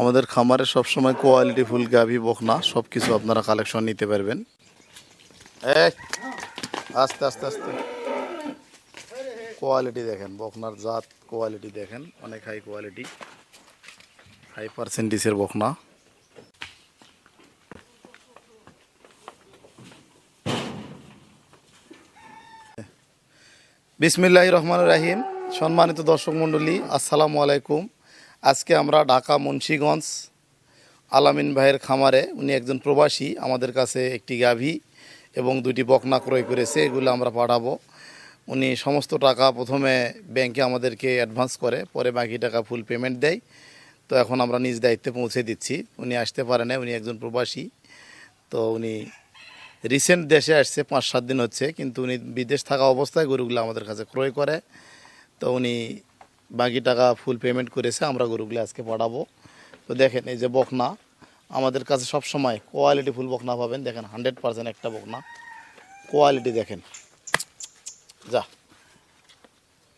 আমাদের খামারে সবসময় কোয়ালিটি ফুল, গাভি, বকনা সব কিছু আপনারা কালেকশন নিতে পারবেন। আস্তে আস্তে আস্তে। কোয়ালিটি দেখেন, বকনার জাত কোয়ালিটি দেখেন, অনেক হাই কোয়ালিটি হাই পার্সেন্টেজের বকনা। বিসমিল্লাহ রহমান রাহিম। সম্মানিত দর্শক মণ্ডলী, আসসালামু আলাইকুম। আজকে আমরা ঢাকা, মুন্সীগঞ্জ আলামিন ভাইয়ের খামারে উনি একজন প্রবাসী, আমাদের কাছে একটি গাভী এবং দুটি বকনা ক্রয় করেছে, এগুলো আমরা পাঠাবো। উনি সমস্ত টাকা প্রথমে ব্যাংকে আমাদেরকে অ্যাডভান্স করে, পরে বাকি টাকা ফুল পেমেন্ট দেয়। তো এখন আমরা নিজ দায়িত্বে পৌঁছে দিচ্ছি। উনি আসতে পারে না উনি একজন প্রবাসী। তো উনি রিসেন্ট দেশে আসছে, পাঁচ সাত দিন হচ্ছে, কিন্তু উনি বিদেশ থাকা অবস্থায় গরুগুলো আমাদের কাছে ক্রয় করে। তো উনি বাকি টাকা ফুল পেমেন্ট করেছে, আমরা গরুগুলো আজকে পাঠাবো তো দেখেন, এই যে বকনা, আমাদের কাছে সব সময় কোয়ালিটি ফুল বকনা পাবেন। দেখেন হান্ড্রেড পার্সেন্ট একটা বকনা। কোয়ালিটি দেখেন। যা,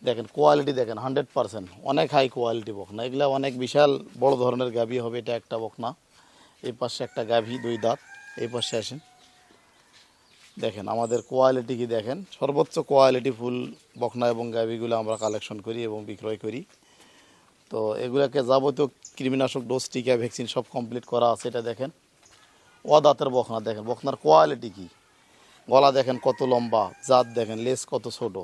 দেখেন কোয়ালিটি দেখেন হান্ড্রেড পার্সেন্ট অনেক হাই কোয়ালিটি বকনা। এগুলা অনেক বিশাল বড় ধরনের গাভী হবে, এটা একটা বকনা। এই পাশে একটা গাভী, দুই দাঁত। এই পাশে আসেন। দেখেন, আমাদের কোয়ালিটি কি দেখেন? সর্বোচ্চ কোয়ালিটি ফুল, বকনা এবং গাভিগুলো আমরা কালেকশন করি এবং বিক্রয় করি। তো এগুলোকে যাবতীয় কৃমিনাশক ডোজ টিকা ভ্যাকসিন সব কমপ্লিট করা আছে, এটা দেখেন। অদাঁতের বকনা দেখেন, বকনার কোয়ালিটি কি? গলা দেখেন কত লম্বা, জাত দেখেন লেস কত ছোট।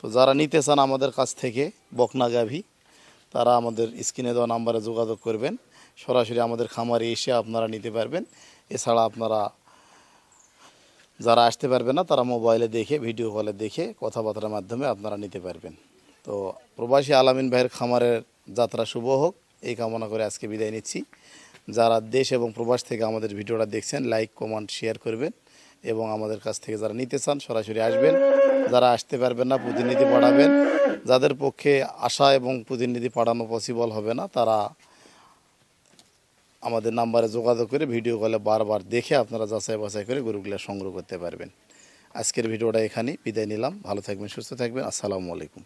তো যারা নিতে চান আমাদের কাছ থেকে বকনা গাভি, তারা আমাদের স্ক্রিনে দেওয়া নাম্বারে যোগাযোগ করবেন। সরাসরি আমাদের খামারে এসে আপনারা নিতে পারবেন। এছাড়া আপনারা যারা আসতে পারবে না, তারা মোবাইলে দেখে ভিডিও কলে দেখে কথাবার্তার মাধ্যমে আপনারা নিতে পারবেন। তো প্রবাসী আলামিন ভাইয়ের খামারের যাত্রা শুভ হোক। এই কামনা করে আজকে বিদায় নিচ্ছি। যারা দেশ এবং প্রবাস থেকে আমাদের ভিডিওটা দেখছেন লাইক কমেন্ট শেয়ার করবেন এবং আমাদের কাছ থেকে যারা নিতে চান, সরাসরি আসবেন। যারা আসতে পারবেন না, প্রতিনিধি পাঠাবেন। যাদের পক্ষে আসা এবং প্রতিনিধি পাঠানো পসিবল হবে না, তারা আমাদের নাম্বারে যোগাযোগ করে ভিডিও কলে বারবার দেখে আপনারা যাচাই বাছাই করে গরুগুলো সংগ্রহ করতে পারবেন। আজকের ভিডিওটা এখানেই বিদায় নিলাম। ভালো থাকবেন, সুস্থ থাকবেন। আসসালামু আলাইকুম।